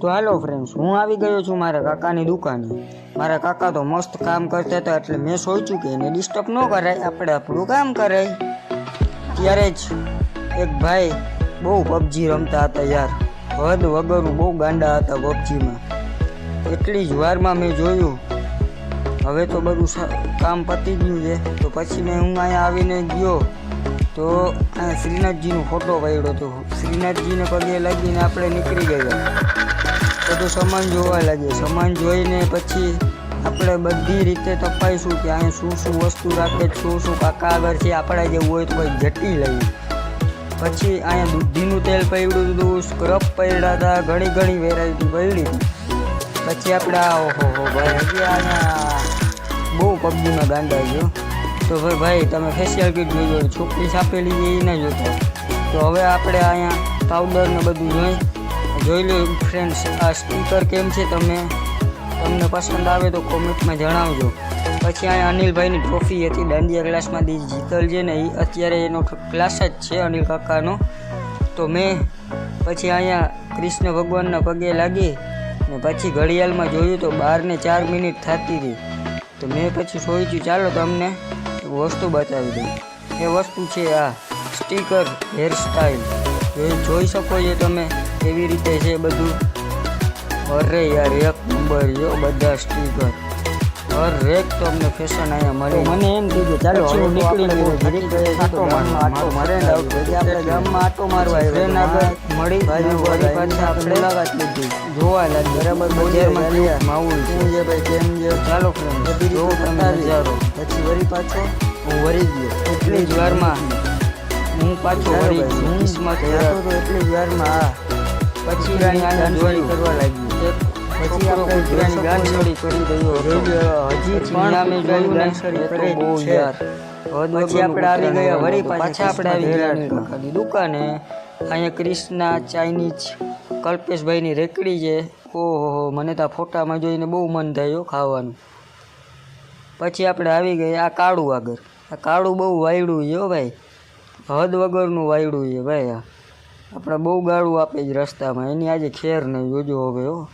તો હાલો ફ્રેન્ડ્સ હું આવી ગયો છું મારા કાકાની દુકાને. મારા કાકા તો મસ્ત કામ કરતા હતા એટલે મેં સોચ્યું કે એને ડિસ્ટર્બ ન કરાય, આપણે આપણું કામ કરાય. ત્યારે જ એક ભાઈ બહુ પબજી રમતા હતા યાર. હદ વગરનું બહુ ગાંડા હતા પબજીમાં. એટલી જ વારમાં મેં જોયું, હવે તો બધું કામ પતી ગયું છે. તો પછી મેં હું અહીંયા આવીને ગયો તો અહીંયા શ્રીનાથજીનો ફોટો પાડ્યો હતો શ્રીનાથજીને પગે લાગીને આપણે નીકળી ગયા. બધું સમાન જોવા લાગીએ સમાન જોઈને પછી આપણે બધી રીતે તપાઈશું કે અહીંયા શું શું વસ્તુ રાખે શું શું કાકા આગળ છે, આપણા જેવું હોય તો કોઈ જટી લઈએ. પછી અહીંયા દૂધીનું તેલ પડ્યું હતું સ્ક્રબ પડ્યા હતા, ઘણી ઘણી વેરાયટી પડી. પછી આપણે ઓહો ભાઈ, હજી અહીંયા બહુ પબજીમાં ગાંડા ગયો તો ભાઈ ભાઈ, તમે ફેશિયલ કીટ જોઈ છોકરી છાપેલી એ ન જોતા. તો હવે આપણે અહીંયા પાવડર ને બધું જોઈ જોઈ લો ફ્રેન્ડ્સ આ સ્પીકર કેમ છે તમે? તમને પસંદ આવે તો કોમેન્ટમાં જણાવજો. પછી અહીંયા અનિલભાઈની ટ્રોફી હતી, દાંડિયા ક્લાસમાં દી જીતલ છે ને એ અત્યારે એનો ક્લાસ જ છે અનિલ કાકાનો. તો મેં પછી અહીંયા કૃષ્ણ ભગવાનના પગે લાગી ને પછી ઘડિયાળમાં જોયું તો બાર ને ચાર મિનિટ થતી હતી. તો મેં પછી સોચ્યું, ચાલો તમને વસ્તુ બતાવી દઉં. એ વસ્તુ છે આ સ્ટીકર હેરસ્ટાઈલ એ જોઈ શકો છો તમે કેવી રીતે છે બધું. અરે યાર, એક નંબર જો બધા સ્ટીકર હર એક તો અમને ફેશન અહીંયા મળે મને એમ કીધું ચાલો હવે નીકળી તો આટો મારે આપણે ગામમાં આટો મારવા ટ્રેન આગળ મળી વળી પાછા આપણે મુલાકાત લીધી. જોવા લાગી બરાબર બજારમાં ગયા માવું શું છે? ભાઈ કેમ છે? ચાલો ફ્રેન્ડ જોવો તમે નજારો પછી વળી પાછો? હું વળી ગયો. એટલી જ વારમાં હું પાછો વળી ગયો. એટલી જ વારમાં પછી કરવા લાગી પછી આપણે ગુજરાતી કરી રહ્યો હજી પણ અમે જોયું ગાંસડી કરે બહુ યાર પછી આપણે આવી ગયા વળી પાછા આપણે આવી ગયા દુકાને. અહીંયા ક્રિષ્ના ચાઇનીઝ કલ્પેશભાઈની રેકડી છે. ઓહો મને તો ફોટામાં જોઈને બહુ મન થયું ખાવાનું. પછી આપણે આવી ગયા આ કાળું આગળ. આ કાળું બહુ વાયડું છે ભાઈ. હદ વગરનું વાયડું છે ભાઈ આ. આપણે બહુ ગાળું આપે જ રસ્તામાં. એની આજે ખેર નહીં જોજો હવે હો.